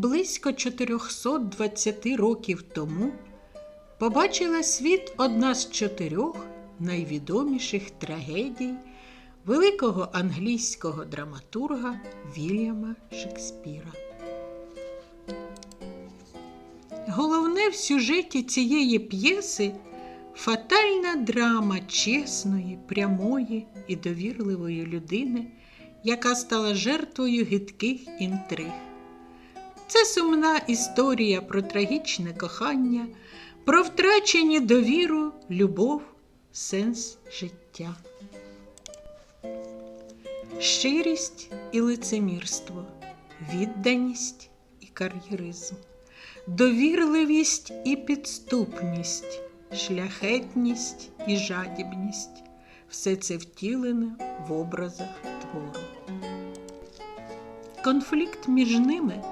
близько 420 років тому побачила світ одна з чотирьох найвідоміших трагедій великого англійського драматурга Вільяма Шекспіра. Головне в сюжеті цієї п'єси фатальна драма чесної, прямої і довірливої людини, яка стала жертвою гидких інтриг. Це сумна історія про трагічне кохання, про втрачені довіру, любов, сенс життя. Щирість і лицемірство, відданість і кар'єризм, довірливість і підступність, шляхетність і жадібність все це втілене в образах твору. Конфлікт між ними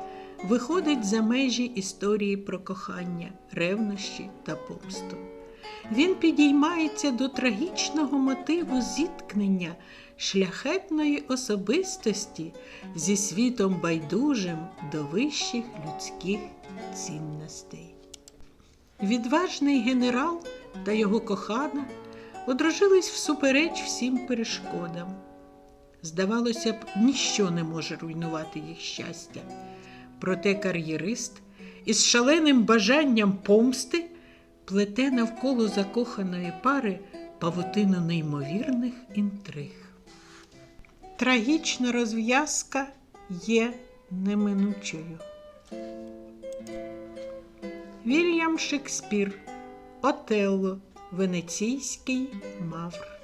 виходить за межі історії про кохання, ревнощі та помсту. Він підіймається до трагічного мотиву зіткнення шляхетної особистості зі світом байдужим до вищих людських цінностей. Відважний генерал та його кохана одружились всупереч всім перешкодам. Здавалося б, ніщо не може руйнувати їх щастя. Проте кар'єрист із шаленим бажанням помсти плете навколо закоханої пари павутину неймовірних інтриг. Трагічна розв'язка є неминучою. Вільям Шекспір Отелло Венеційський мавр